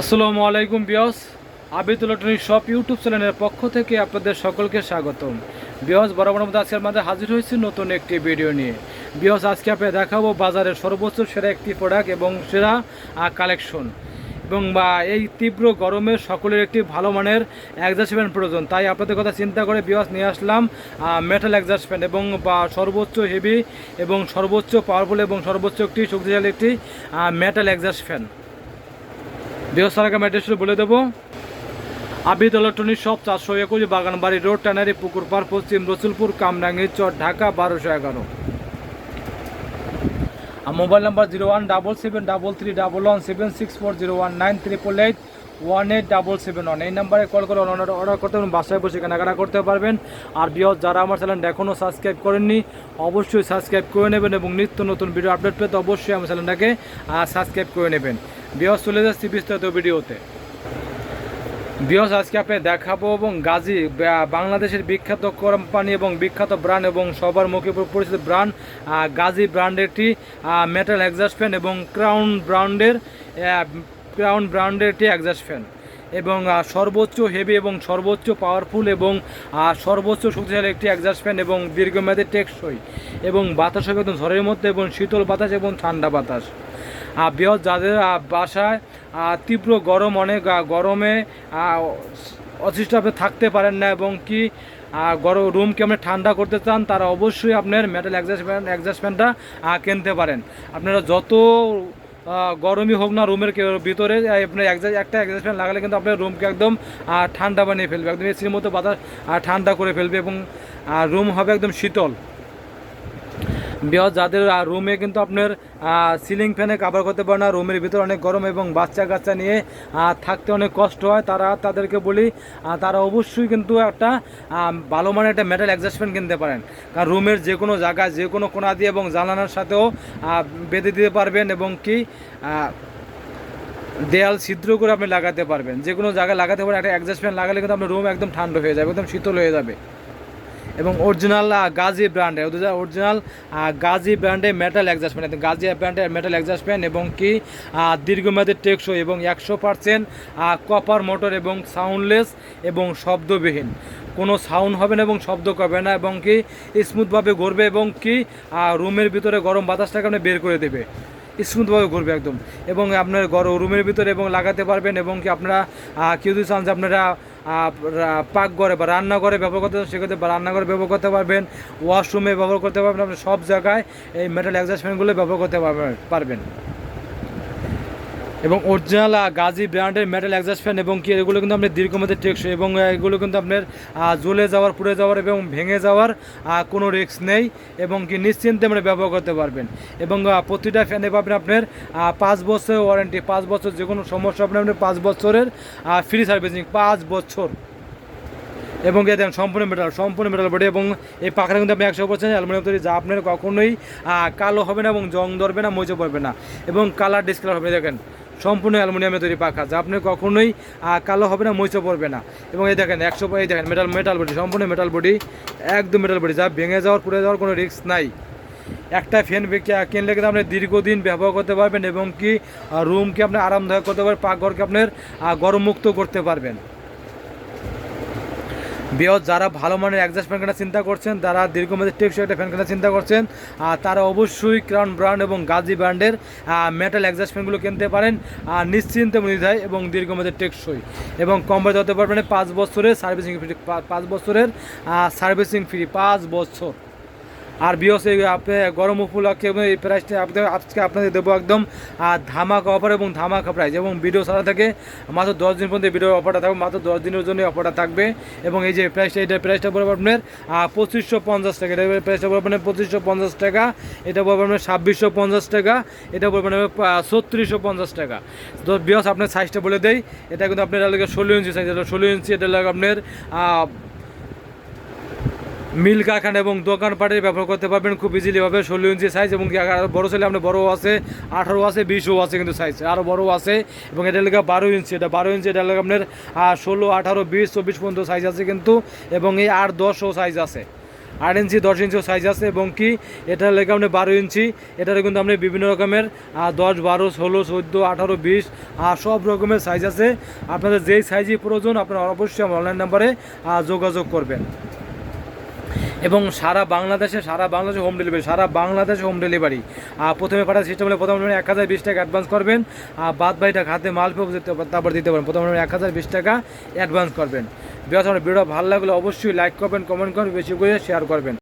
আসসালামু আলাইকুম বিয়স। আবিদ ইলেকট্রনিক শপ ইউটিউব চ্যানেলের পক্ষ থেকে আপনাদের সকলকে স্বাগতম। বিয়স বরাবর মধ্যে আজকের মাঝে হাজির হয়েছি নতুন একটি ভিডিও নিয়ে। বিয়স, আজকে আপনি দেখাবো বাজারের সর্বোচ্চ সেরা একটি প্রোডাক্ট এবং সেরা কালেকশন এবং, বা, এই তীব্র গরমে সকলের একটি ভালো মানের অ্যাডজাস্ট ফ্যান প্রয়োজন। তাই আপনাদের কথা চিন্তা করে বিয়স নিয়ে আসলাম মেটাল অ্যাডজাস্ট ফ্যান এবং, বা, সর্বোচ্চ হেভি এবং সর্বোচ্চ পাওয়ারফুল এবং সর্বোচ্চ একটি শক্তিশালী একটি মেটাল অ্যাডজাস্ট ফ্যান বৃহস্পতিকে অ্যাড্রেসটা বলে দেবো। আবিদ ইলেকট্রনিক শপ চারশো একুশ বাগানবাড়ি রোড ট্যানারি পুকুর পার পশ্চিম রসুলপুর কামডাঙ্গি চর, ঢাকা, বারোশো এগারো। আর mobile number zero one double seven double three double one seven six four zero one nine triple eight one eight double seven one. এই নাম্বারে কল করে অর্ডার অর্ডার করতে পারবেন, বাসায় বসে কেনাকাটা করতে পারবেন। আর বৃহৎ যারা আমার চ্যানেলটা এখনও সাবস্ক্রাইব করেননি, অবশ্যই সাবস্ক্রাইব করে নেবেন এবং নিত্য নতুন ভিডিও আপডেট পেতে অবশ্যই আমার চ্যানেলটাকে সাবস্ক্রাইব করে নেবেন। বৃহৎ চলে যাচ্ছি বিস্তারিত ভিডিওতে। বৃহৎ আজকে আপনি দেখাবো এবং গাজী বাংলাদেশের বিখ্যাত কোম্পানি এবং বিখ্যাত ব্র্যান্ড এবং সবার মুখে পরিচিত ব্র্যান্ড গাজী ব্র্যান্ডের একটি মেটাল ফ্যান এবং ক্রাউন ব্র্যান্ডের ক্রাউন ব্র্যান্ডের একটি এক্সাস্ট ফ্যান এবং সর্বোচ্চ হেভি এবং সর্বোচ্চ পাওয়ারফুল এবং সর্বোচ্চ শক্তিশালী একটি এক্সাস্ট ফ্যান এবং দীর্ঘমেয়াদী টেকসই এবং বাতাস হবে একদম ঝড়ের মধ্যে এবং শীতল বাতাস এবং ঠান্ডা বাতাস। বৃহৎ যাদের বাসায় তীব্র গরম অনেক গরমে আহ, থাকতে পারেন না এবং কি গরম রুমকে আপনি ঠান্ডা করতে চান তারা অবশ্যই আপনার মেটাল অ্যাডজাস্ট ফ্যান অ্যাডজাস্ট ফ্যানটা কিনতে পারেন। আপনারা যত গরমই হোক না, রুমের ভিতরে আপনার একটা অ্যাডজাস্ট ফ্যান লাগালে কিন্তু আপনার রুমকে একদম ঠান্ডা বানিয়ে ফেলবে, একদম এসির মতো বাতাস ঠান্ডা করে ফেলবে এবং রুম হবে একদম শীতল। বৃহৎ যাদের রুমে কিন্তু আপনার সিলিং ফ্যানে কাভার করতে পারে না রুমের ভিতরে অনেক গরম এবং বাচ্চা কাচ্চা নিয়ে থাকতে অনেক কষ্ট হয়। তারা তাদেরকে বলি তারা অবশ্যই কিন্তু একটা ভালো মানের একটা মেটাল অ্যাডজাস্টমেন্ট কিনতে পারেন। কারণ রুমের যে কোনো জায়গায় যে কোনো কোনা দিয়ে এবং জানালার সাথেও বেঁধে দিতে পারবেন এবং কি দেয়াল ছিদ্র করে আপনি লাগাতে পারবেন। যে কোনো জায়গায় লাগাতে পারেন, একটা অ্যাডজাস্টমেন্ট লাগালে কিন্তু আপনার রুম একদম ঠান্ডা হয়ে যাবে, একদম শীতল হয়ে যাবে। এবং অরিজিনাল গাজি ব্র্যান্ডের অরিজিনাল গাজি ব্র্যান্ডে মেটাল অ্যাডজাস্ট ফ্যান গাজি ব্র্যান্ডের মেটাল অ্যাডজাস্ট ফ্যান এবং কি দীর্ঘমেয়াদী টেকসই এবং একশো পারসেন্ট কপার মোটর এবং সাউন্ডলেস এবং শব্দবিহীন। কোনো সাউন্ড হবে না এবং শব্দ করবে না এবং কি, স্মুথভাবে ঘুরবে এবং কি রুমের ভিতরে গরম বাতাসটাকে আপনি বের করে দেবে। স্মুথভাবে ঘুরবে একদম। এবং আপনার গরম রুমের ভিতরে এবং লাগাতে পারবেন এবং কি আপনারা কেউ যদি চান যে আপনারা পাকঘরে বা রান্নাঘরে ব্যবহার করতে সেক্ষেত্রে রান্নাঘরে ব্যবহার করতে পারবেন, ওয়াশরুমে ব্যবহার করতে পারবেন, আপনি সব জায়গায় এই মেটাল অ্যাডজাস্টমেন্টগুলো ব্যবহার করতে পারবেন। এবং অরিজিনাল গাজি ব্র্যান্ডের মেটাল অ্যাডজাস্ট ফ্যান এবং কি, এগুলো কিন্তু আপনার দীর্ঘমেয়াদী টেকসই এবং এগুলো কিন্তু আপনার জ্বলে যাওয়ার, পুড়ে যাওয়ার এবং ভেঙে যাওয়ার কোনো রিস্ক নেই এবং কি নিশ্চিন্তে মানে ব্যবহার করতে পারবেন। এবং প্রতিটা ফ্যানে পাবেন আপনার পাঁচ বছরের ওয়ারেন্টি পাঁচ বছর যে কোনো সমস্যা আপনার আপনার পাঁচ বছরের ফ্রি সার্ভিসিং পাঁচ বছর। এবং এ দেখেন সম্পূর্ণ মেটাল সম্পূর্ণ মেটাল বডি এবং এই পাখাটা কিন্তু আপনি একশো পার্সেন্ট অ্যালুমিনিয়াম তৈরি, যা আপনার কখনোই কালো হবে না এবং জং ধরবে না, মজে পড়বে না। এবং কালার ডিসকালার হবে, দেখেন। সম্পূর্ণ অ্যালুমিনিয়ামে তৈরি পাখা, যা আপনি কখনোই কালো হবে না মইচে পড়বে না। এবং এই দেখেন, একশো এই দেখেন মেটাল মেটাল বডি সম্পূর্ণ মেটাল বডি একদম মেটাল বডি যা ভেঙে যাওয়ার, পুড়ে যাওয়ার কোনো রিস্ক নাই। একটা ফ্যান কিনলে কিন্তু আপনি দীর্ঘদিন ব্যবহার করতে পারবেন এবং কি রুমকে আপনি আরামদায়ক করতে পারবেন, পাকঘরকে আপনার গরম গরমমুক্ত করতে পারবেন। বৃহৎ যারা ভালো মানের অ্যাডজাস্ট ফ্যান কেনার চিন্তা করছেন, তারা দীর্ঘমেয়াদী টেকসই একটা ফ্যান কেনার চিন্তা করছেন আর তারা অবশ্যই ক্রাউন ব্র্যান্ড এবং গাজি ব্র্যান্ডের মেটাল অ্যাডজাস্ট ফ্যানগুলো কিনতে পারেন আর নিশ্চিন্তে নির্ধায় এবং দীর্ঘমেয়াদী টেকসই। এবং কম বাজে হতে পারবেন পাঁচ বছরের সার্ভিসিং ফ্রি পাঁচ বছরের সার্ভিসিং ফ্রি পাঁচ বছর। আর বিয়স আপনি গরম উপলক্ষে এই প্রাইসটা আপনাদের আজকে আপনাদের দেবো একদম আহ, ধামাকা অফার এবং ধামাকা প্রাইস এবং ভিডিও সারা থেকে মাত্র দশ দিন পর্যন্ত ভিডিও অফারটা থাকবে মাত্র দশ দিনের জন্য অফারটা থাকবে। এবং এই যে প্রাইসটা এটা প্রাইসটা পড়বে আপনার পঁচিশশো পঞ্চাশ টাকা। এটা প্রাইসটা পড়বে আপনার পঁচিশশো পঞ্চাশ টাকা এটা পড়বে আপনার ছাব্বিশশো পঞ্চাশ টাকা এটা পড়বে আপনার ছত্রিশশো পঞ্চাশ টাকা। তো বিয়স আপনার সাইজটা বলে দেয় এটা কিন্তু আপনার লাগে ষোলো ইঞ্চি সাইজ এটা ষোলো ইঞ্চি এটা লাগে আপনার মিল কারখানা এবং দোকানপাটে ব্যবহার করতে পারবেন খুব ইজিলি ভাবে। ষোলো ইঞ্চি সাইজ এবং বড় ছেলে আপনার বড়ও আছে, আঠারো আছে, বিশও আছে কিন্তু সাইজ আরও বড় আছে। এবং এটা লেগে বারো ইঞ্চি, এটা বারো ইঞ্চি, এটা লেগে আপনার ষোলো, আঠারো, বিশ, চব্বিশ পর্যন্ত সাইজ আছে কিন্তু, এবং এই আট, দশও সাইজ আছে। আট ইঞ্চি, দশ ইঞ্চিও সাইজ আছে এবং কি এটার লেগে আপনি বারো ইঞ্চি এটার কিন্তু আপনি বিভিন্ন রকমের দশ, বারো, ষোলো, চোদ্দ, আঠারো, বিশ আর সব রকমের সাইজ আছে। আপনাদের যেই সাইজই প্রয়োজন, আপনারা অবশ্যই আমার অনলাইন নাম্বারে যোগাযোগ করবেন। এবং সারা বাংলাদেশে সারা বাংলাদেশে হোম ডেলিভারি সারা বাংলাদেশে হোম ডেলিভারি প্রথমে পাঠার সিস্টেম হলে প্রথমে এক হাজার বিশ টাকা অ্যাডভান্স করবেন, আর বাদ বাকিটা হাতে মাল পেয়ে তারপর দিতে পারেন প্রথমে এক হাজার বিশ টাকা অ্যাডভান্স করবেন। আমার ভিডিও ভালো লাগলে অবশ্যই লাইক করবেন কমেন্ট করবেন, বেশি করে শেয়ার করবেন।